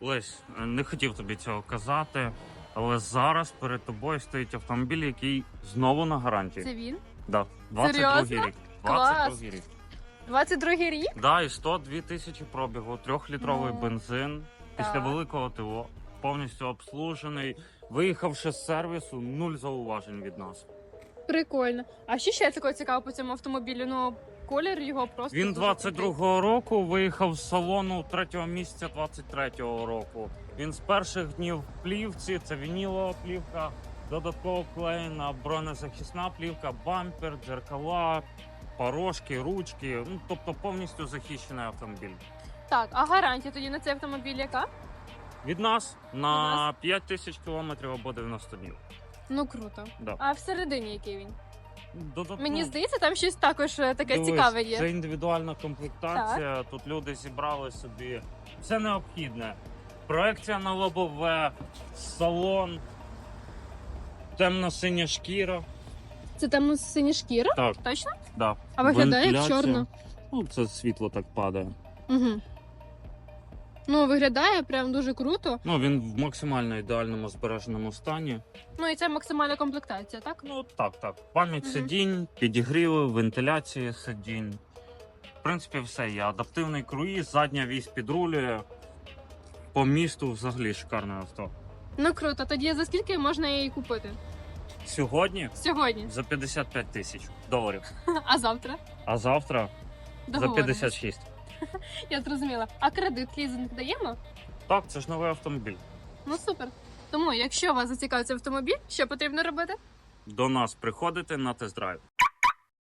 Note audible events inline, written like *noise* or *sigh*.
Лесь, не хотів тобі цього казати, але зараз перед тобою стоїть автомобіль, який знову на гарантії. Це він? Да, 22 Серйозно? рік. Клас. 22 рік. 22 рік? Да, і 102 тисячі пробігу, трьохлітровий Ну, бензин. Після так. великого ТО повністю обслужений. Виїхавши з сервісу, нуль зауважень від нас. Прикольно. А що ще такого цікавого по цьому автомобілю? Ну, колір його просто. Він дуже 22-го року виїхав з салону 3 місяця 23-го року. Він з перших днів в плівці, це вінілова плівка, додатково клеєна бронезахисна плівка, бампер, дзеркала, порожки, ручки. Ну тобто повністю захищений автомобіль. Так, а гарантія тоді на цей автомобіль яка? Від нас на нас? 5 тисяч кілометрів або 90 днів. Ну круто. Да. А всередині який він? Додатково, Мені здається, там щось також е, таке Дивись, цікаве є. Це індивідуальна комплектація. Тут люди зібрали собі все необхідне. Проекція на лобове, салон, темно-синя шкіра. Це там синя шкіра? Так, Точно? да. А виглядає як чорно. Ну, це світло так падає. Угу. Ну, виглядає прям дуже круто. Ну, він в максимально ідеальному збереженому стані. Ну і це максимальна комплектація, так? Ну, так, так. Пам'ять Мгм. сидінь, підігріви, вентиляція сидінь. В принципі, все є. Адаптивний круїз, задня вісь підрулює. По місту взагалі шикарне авто. Ну круто. Тоді за скільки можна її купити? Сьогодні Сьогодні. за 55 тисяч доларів, *laughs* А завтра? а завтра за Договоримось. 56. *laughs* Я зрозуміла. А кредит лізинг даємо? Так, це ж новий автомобіль. Ну супер. Тому, якщо вас зацікавить автомобіль, що потрібно робити? До нас приходите на тест-драйв.